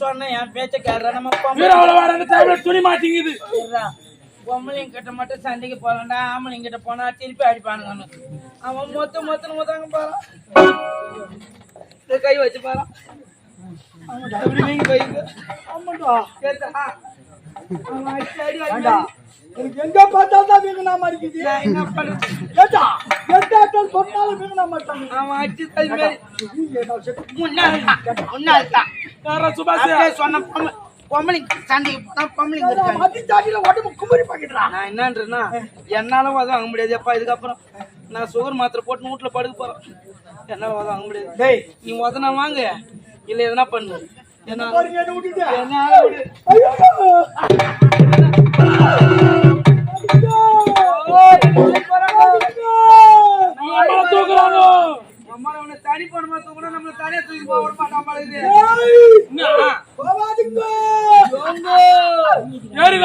சொன்னேன் என் பேச்ச டைம்ல துணி மாட்டிங்குது. பொம்பளைங்க கிட்ட மட்டும் சண்டைக்கு போகலாம்டா. ஆம்பளைங்க கிட்ட போனா திருப்பி அடிப்பானுங்க அவன். மொத்த மொத்தம் மொத்தங்க போறான் கை வச்சு போறான் ஆமாண்டா. கேட்டா? அவன் அடிச்சு அடி அடி எனக்கு எங்க பார்த்தாலும் தான் வீங்க நாம இருக்குது. என்ன பண்றது ஏண்டா? எந்த சொன்னாலும் வீங்க நாம மாட்டாங்க அவன் அடிச்சு தள்ளி மாதிரி. முன்னாள் தான் முன்னாள் தான் யாரா சுபாஷ்? சொன்ன பொம்பளை பொம்பளைங்க சண்டைக்கு போனா பொம்பளைங்க உடம்பு குமரி நான் என்னன்றேன்னா என்னால வாதம் வாங்க முடியாது. அப்பா இதுக்கப்புறம் நான் சுகர் மாத்திரை போட்டு வீட்டுல படுக்க போறேன். என்னால வாதம் வாங்க முடியாது. டேய். நீ உதனா வாங்க. இல்ல எதனா பண்ணு. என்ன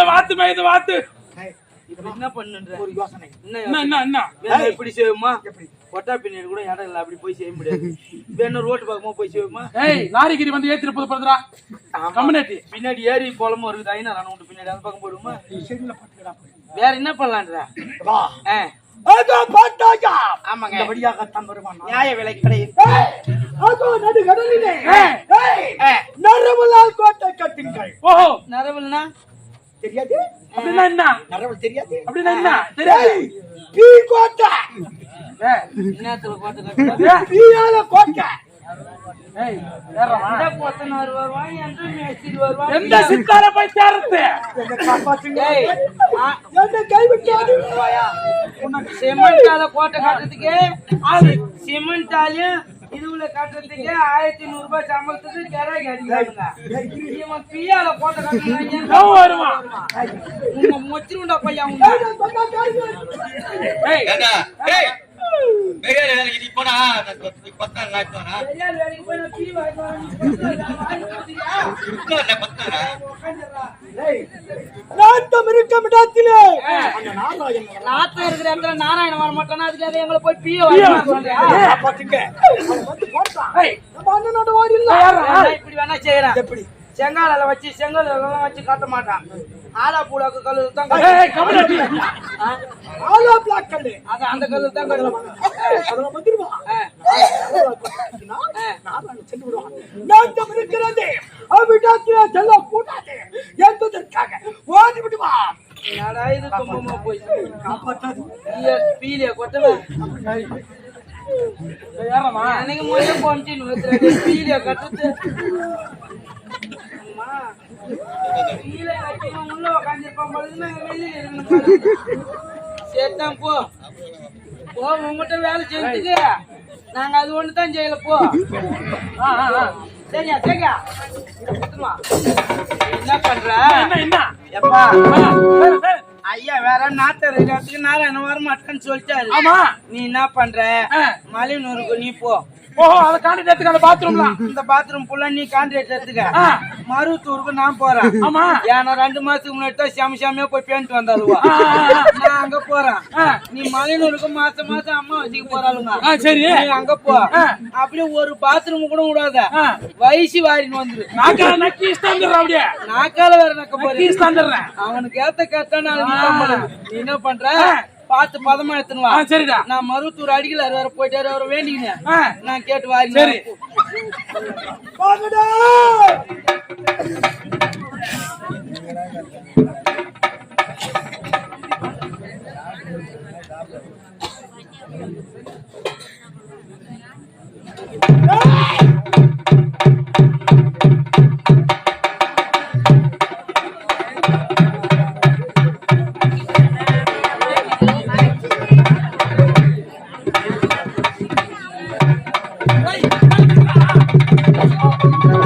வாத்து வாத்து. என்ன பண்ணுன்ற? ஒரு யோசனை என்ன? என்ன என்ன? இப்படி செய்வோமா? கொட்டா பின்னாடி கூட இடம் இல்லை. அப்படி போய் செய்ய முடியாது. வேணும் ரோட்டு பக்கமா போய் செய்வோமா? ஏய் லாரிகிரி வந்து ஏத்திட்டு போது போதுடா கம்யூனிட்டி பின்னாடி ஏறி குளமும் இருக்குது. ஐநா நான் விட்டு பின்னாடி. அந்த பக்கம் போயிடுமா வேற என்ன பண்ணலான்ற? வா. அதோ பாட்டாயா ஆமாங்க. வழியாக நியாய விலைக்கு கிடையாது ஏய், அதோ நடு கடலிலே நரமுலால் கோட்டை கட்டுங்கள். ஓஹோ நரவல்னா? தெரியாது? அப்படின்னா என்ன? நரவல் தெரியாது. அப்படின்னா என்ன? தெரியாது. ஏய், பீ கோட்டை போட்டு. எந்த சித்தார போய் சேரத்து? சிமெண்டால கோட்டை கட்டுறதுக்கு அது சிமெண்டாலையும் இதுல கட்டுறதுக்கு ஆயிரத்தி நூறு ரூபாய் சம்பளத்துக்கு கிராக்கி அடிக்கிறாங்க. பியால கோட்டை கட்டுறாங்க வருவான் உங்க மொச்சிருண்டா பையன் உங்க வேலைக்கு போனா பத்தாம் நாட்டுவானா நாட்டம் இருக்கும் இடத்திலே இருக்கிற இடத்துல வர மாட்டானா அதுக்காக எங்களை போய் பிய வாங்க சொல்றியா இப்படி வேணா எப்படி செங்கால வச்சு செங்கல் எல்லாம் வச்சு காட்ட மாட்டான் ஆலா பூடாக்கு கல்லு தான்? ஆலா பிளாக் கல்லு. அது அந்த கல்லு. தான் கட்டுவான் அதுல வந்துருவான் சென்று விடுவான். நாட்டம் இருக்கிறது அவ்விடத்திலே செல்ல கூடாது என்பதற்காக ஓடி விடுவான். என்னடா இது கும்பமா போய்? காப்பாற்றாது. பீலிய கொட்டவன் ஏறமா எனக்கு முதல்ல போனிச்சு பீலிய கட்டுது அம்மா, பீலிய கட்டினவன் உள்ள உக்காந்துருப்பான் பொழுது நாங்க வெளியில இருக்கணும் பாரு. சரிதான் போ. போ உங்ககிட்ட வேலை செஞ்சுக்கு நாங்க அது ஒண்ணு தான் செய்யல போ. சரியா சரியா. என்ன பண்ற? எப்பா. ஐயா வேற நாட்டு இருக்கிறதுக்கு நாராயணன் வர மாட்டேன்னு சொல்லிட்டாரு நீ என்ன பண்ற? ஆ. மலையனூருக்கு நீ போ. ஓஹோ அதை காண்டிட்டு அந்த பாத்ரூம்லாம் இந்த பாத்ரூம் ஃபுல்லா நீ கான்ட்ராக்ட் எடுத்துக்க. மருவத்தூருக்கு நான் போறேன். ஆமா. ஏன்னா ரெண்டு மாசத்துக்கு முன்னாடி தான் செம செமையா போய் பேண்ட் வந்தாளுவா. நான் அங்க போறேன். நீ மலையனூருக்கு மாசம் மாசம் அம்மா வச்சுக்க போறாளுங்க. சரி. நீ அங்க போ. அப்படியே ஒரு பாத்ரூம் கூட விடாத. வயசு வாரின்னு வந்துரு. நாக்கா நக்கி இஸ்தாந்துடுறேன் அப்படியே. நாக்கால வேற நக்க போறேன் அவனுக்கு ஏத்த ஆ. நீ என்ன பண்ற? பார்த்து பதமா எடுத்துன்னு ஆ வா சரிடா. நான் மருவத்தூர் அடிக்கல வேற போயிட்டாரு அவரை வேண்டிக்கினேன் நான் கேட்டு வாரி சரி. வாங்கடா. Thank you.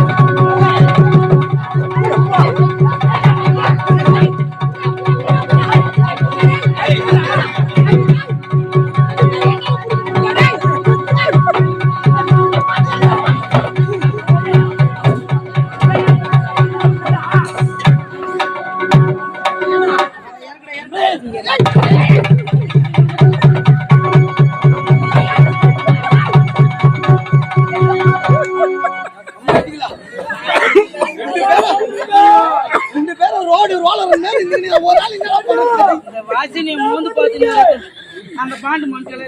பாண்டு மண்டல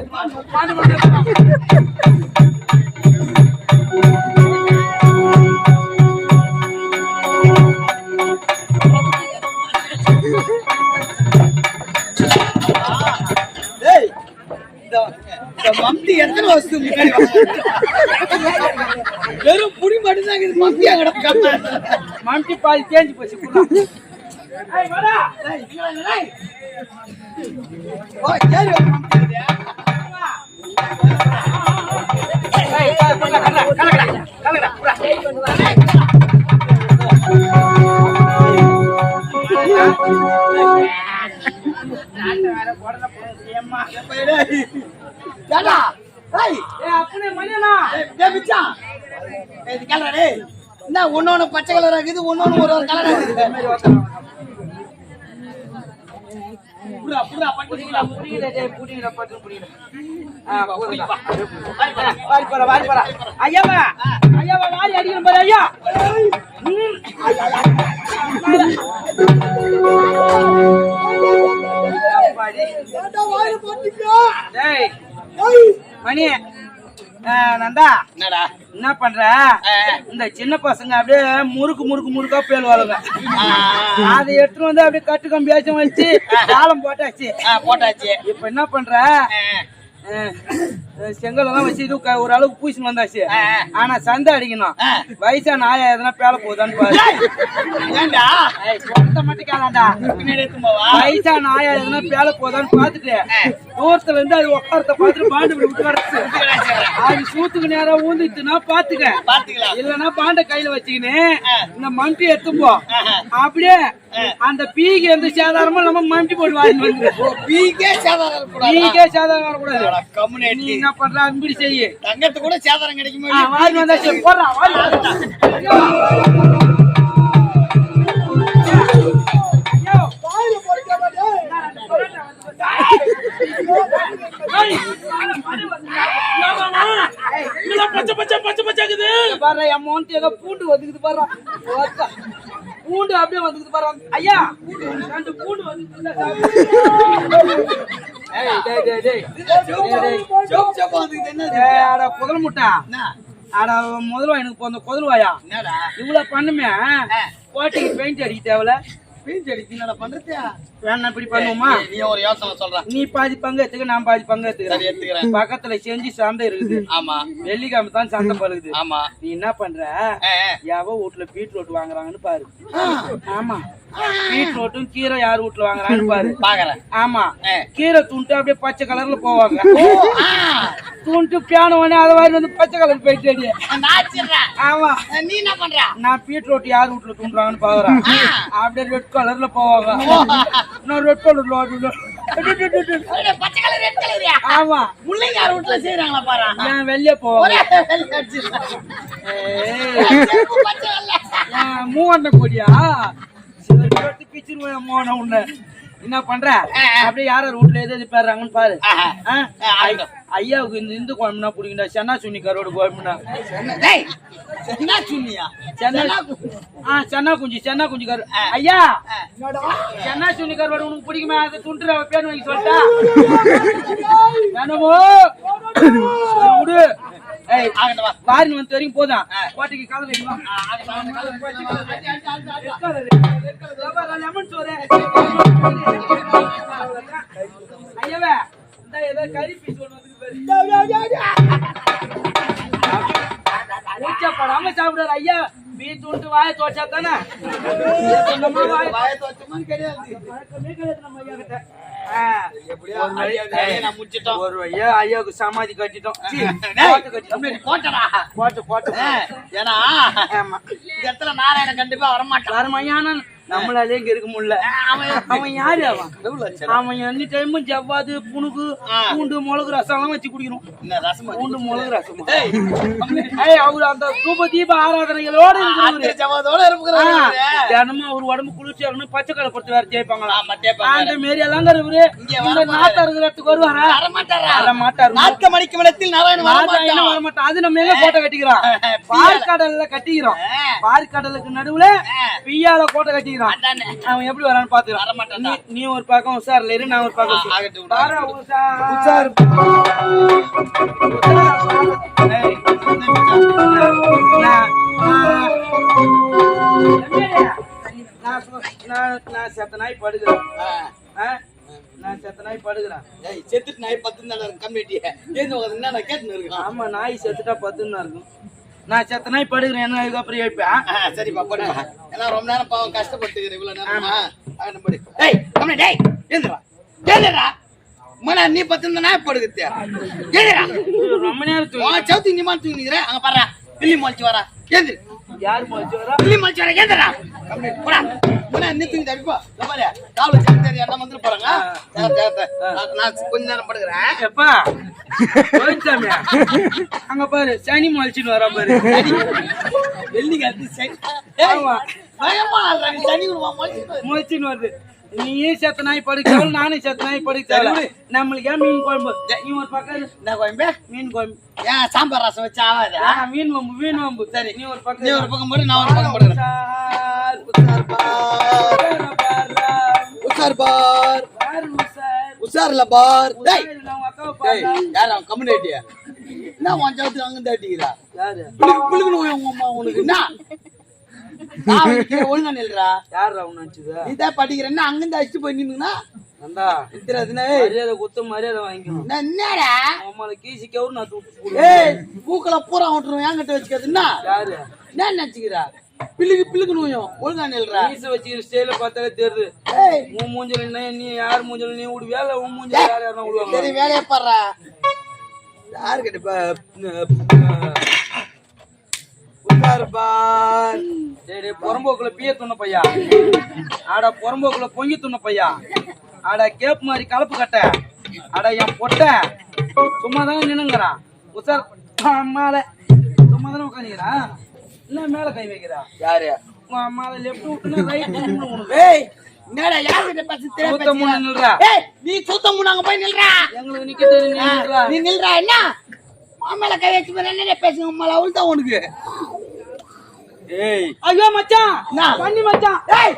பாண்டு இந்த மம்டி எத்தனை வருஷத்துக்கு முன்னாடி? வெறும் புடி கிடக்கு மம்டி பாதி தேஞ்சு போச்சு. ஓ. ஏய், என்ன ஒண்ணு பச்சை கலரா இருக்குது ஒன்னொன்னு ஒரு ஒரு கலரா இருக்குது ஐயாவா, மணி நந்தா. என்னடா? என்ன பண்ற? இந்த சின்ன பசங்க அப்படியே முறுக்கு முறுக்கு முறுக்கா பேலுவாளுங்க. அதை எடுத்துட்டு வந்து அப்படியே கட்டு கம்பியாச்சும் வச்சு காலம் போட்டாச்சு. போட்டாச்சு. இப்ப என்ன பண்ற? ஆ, செங்கல் எல்லாம் வச்சு இது ஒரு அளவுக்கு பூசின்னு வந்தாச்சு. ஆனா சந்தை அடிக்கணும். வயசான ஆயா எதனா பேல போகுதான்னு பாரு. ஏன்டா? ஏய், சொல்றத மட்டும் கேளாண்டா வயசான ஆயா எதனா பேல போகுதான்னு பாத்துட்டு தூரத்துல இருந்து அது உட்காரத்த பார்த்துட்டு பாண்டு உட்காரச்சு அது சூத்துக்கு நேரம் ஊந்துச்சுன்னா பாத்துக்க இல்லன்னா பாண்ட கையில வச்சுக்கின்னு இந்த மம்டி எடுத்து போ. அப்படியே அந்த பீக்கு எந்த சேதாரமும் நம்ம மம்டி போட்டு வாங்கி வந்து பீக்கே சேதாரம். பீக்கே சேதாரம் வரக்கூடாது நீ கம்முனேட்டி என்ன பண்ற? அன்படி செய்யு. தங்கத்து கூட சேதாரம் கிடைக்குமா? போடுறா வாரி வந்தா. ஏய். ஏய். என்னடா பச்சை பச்சை பச்சை பச்சை பாரு என் மோன்ட்டு ஏதோ பூண்டு வந்துக்குது பாரு. பூண்டு அப்படியே வந்துக்குது பாரு ஐயா! ரெண்டு பூண்டு அட குதல் முட்டா. என்ன? அட முதல்வா எனக்கு போந்த குதல்வாயா என்னடா? இவ்வளவு பண்ணுமே? கோட்டைக்கு பெயிண்ட் அடிக்க தேவையில்ல. பெயிண்ட் என்னடா பண்றது? வேணா இப்படி பண்ணுவோமா? நீ ஒரு யோசனை சொல்ற. நீ பாதி பங்கு எடுத்துக்க நான் பாதி பங்கு எடுத்துக்கிறேன் எடுத்துக்கிறேன். பக்கத்துல செஞ்சு சந்தை இருக்குது. ஆமா. வெள்ளிக்கிழமை தான் சந்தை பழுகுது ஆமா. நீ என்ன பண்ற. எவ வீட்டுல பீட்ரூட் வாங்குறாங்கன்னு பாரு. ஆமா. பீட்ரூட்டும் கீரை யார் வீட்டுல வாங்குறாங்கன்னு பாரு. பாக்குறேன். ஆமா. கீரை துண்டு அப்படியே பச்சை கலர்ல போவாங்க. துண்டு பியானோ உடனே அதை வாரி வந்து பச்சை கலர் போயிட்டு. ஆமா. நீ என்ன பண்ற? நான் பீட்ரூட் யார் வீட்டுல துண்டுறாங்கன்னு பாக்குறேன். அப்படியே ரெட் கலர்ல போவாங்க. நான் ரெட் கலர்ல ஒரே பச்சை கலர் ரெட் கலரியா ஆமா. முள்ளைங்க யார் வீட்டுல செய்யறாங்களா பாரு? நான் வெளியே. ஏன் மூவண்ண கொடியா? சரி, வெட்டி பிச்சிருவேன் உன்னை. என்ன பண்ற? அப்படியே யார ரூட்ல எது எது பேர்றாங்கன்னு பாரு. ஐயாவுக்கு இந்த இந்து குழம்புனா பிடிக்குண்டா சென்னா சுண்ணி கரோடு குழம்புனா. டேய், என்ன சொன்னியா சென்னா ஆ சென்னா குஞ்சு சென்னா குஞ்சு கரு ஐயா! சென்னா சுண்ணி கருவாடு உனக்கு பிடிக்குமா? அதை துண்டுற பேர் வாங்கி சொல்லிட்டா. வேணுமோ? விடு. ஏய் ஆகட்டும் வா. பாரின் வந்து வரைக்கும் போதும். கோட்டைக்கு சோறு. ஐயாவே இந்த ஏதோ கறி பீஸ் ஒன்று ஊச்சப்படாம சாப்பிடுறாரு ஐயா மீன் துண்டு வாயை தோச்சா தானே வாயை துவைச்சோமான்னு கிடையாது. பழக்கமே கிடையாது நம்ம ஐயா கிட்ட ஒரு ஐயா ஐயாவுக்கு சமாதி கட்டிட்டோம். போட்டு போட்டு ஏன்னா இந்த இடத்துல நாராயணன் கண்டிப்பா வரமாட்டான் வரமையான நம்மளாலே இங்க இருக்க முடியல. அவன் யாரு? அவன் அவன்? எனி டைமும் ஜவ்வாது புணுகு பூண்டு மிளகு ரசம் எல்லாம் வச்சு குடிக்கணும். பூண்டு மிளகு ரசம். ஏய். அவரு அந்த தூப தீப ஆராதனைகளோட தினமும் அவர் உடம்பு குளிர்ச்சி ஆகணும் பச்சை கடை கொடுத்து வேற தேப்பாங்க அந்த மாரி எல்லாம் இருக்கிறவரு இந்த நாத்தா இருக்கிற இடத்துக்கு வருவாரா? வரமாட்டாரா? வர மாட்டாரு. நாட்க மணிக்கு விடத்தில் நாராயண நாத்தா என்ன வர மாட்டான்? அது நம்ம எங்க கோட்டை கட்டிக்கிறோம் பார்க்கடல்ல கட்டிக்கிறோம் பார்க்கடலுக்கு நடுவுல பிய்யால கோட்டை கட்டிக்கிறோம் அவன் எப்படி வரான்னு பாத்துக்கலாம் நீ நீ ஒரு பக்கம் உஷார்ல இரு நான் ஒரு பக்கம் உஷார். உஷார். நான்- நான்- நான் சொ- நான் நான் செத்த நாய் படுக்கிறேன் ஆ? நான் செத்த நாய் படுக்கிறேன் ஏய் செத்துட்டு நாய் பத்து தானே கம்யூனிட்டி ஏந்து உட்காந்து என்ன நான் கேட்டுன்னு இருக்கான் ஆமா நாய் செத்துட்டா பத்துன்னு தான் இருக்கும். நான் செத்த நாய் படுக்கிறேன் என்ன அதுக்கப்புறம் எழுப்பேன் சரிப்பா போடுப்பா ரொம்ப நேரம் பாவம் கஷ்டப்பட்டுக்கிறேன். நேரமா படி டேய் கம்மி டேய் ஏந்துடா ஏந்துடா மன நீ பத்து இந்த நாய் படுக்குத்தியா ஏந்துடா ரொம்ப நேரம் தூங்கி- சவுத்தி நீ மாதிரி தூங்கிக்கிற. அங்க பாரு பில்லி வரா யாரு வரா வரா போடா. மன நீ தூங்கி பாரு காவல வந்துட்டு போறாங்க. நான் கொஞ்ச நேரம் படுக்கிறேன். எப்பா? அங்க பாரு சனி மொழிச்சுன்னு வரா பாரு. மொழிச்சுன்னு வருது. நீயே செத்த நாய் படுக்க நானும் செத்த நாய் சரி, நம்மளுக்கு ஏன் மீன் குழம்பு? நீ ஒரு பக்கம். என்ன கோயம்பே மீன் குழம்பு. ஏன் சாம்பார் ரசம் வச்சு ஆகாதா மீன் வம்பு மீன் வம்பு சரி நீ ஒரு பக்கம் நீ. ஒரு பக்கம் போடு நான் ஒரு பக்கம் போடுறேன். உஷார் பார். உஷார், பார். உஷார்ல பார். டேய் யார் அவன் கம்யூனிட்டியா என்ன உன் சவுத்துல அங்க தாட்டிக்கிறா யாரு? பிள்ளைக்கு உங்க அம்மா உனக்கு என்ன? ஒழுங்கா நில்றா? யார் அவன் நினைச்சது நீ தான் படிக்கிறேன்னா அங்கிருந்து அடிச்சு போய் நின்னுங்கன்னா நந்தா மரியாதை குத்து மரியாதை வாங்கிக்கணும். என்னடா? அம்மால கீசி கவுரு நான் தூக்கு ஏய் பூக்களை பூரா விட்டுருவோம் என்கிட்ட வச்சுக்கிறதுன்னா யாரு? என்ன நினைச்சுக்கிறா? பிள்ளைக்கு பிள்ளைக்கு நோயும். ஒழுங்கா நில்றா. மீச வச்சு ஸ்டைல பார்த்தாலே தெரியுது. உன் மூஞ்சல என்ன நீ யார் மூஞ்சல நீ விடுவியா இல்ல உன் மூஞ்சல யார் யாரும் விடுவாங்க சரி வேலையை பாடுறா. யாரு கிட்ட உஷார் பார் சரி புறம்போக்குல பிய துண்ண பையா? ஆடா புறம்போக்குல பொங்கி துண்ண பையா? ஆடா கேப் மாதிரி கலப்பு கட்ட. ஆடா என் பொட்ட. சும்மா தானே நின்னுங்கிறான் உசார் சும்மா தானே உட்காந்துக்கிறான் என்ன மேல கை வைக்கிறா? யாரு? உன் அம்மால லெஃப்ட் விட்டுனா ரைட் உனக்கு ஏய் என்னடா யாரு கிட்ட பேச சுத்த முன்ன நில்றா. ஏய் நீ சுத்தம் முன்னாங்க போய் நில்றா. எங்களுக்கு நீ நில்றா. நீ நில்றா என்ன? கை வச்சு என்ன பேசுங்க உம்மால அவள்தான் உனக்கு. ஏய். ஐயோ மச்சான்? பண்ணி மச்சான். ஏய்.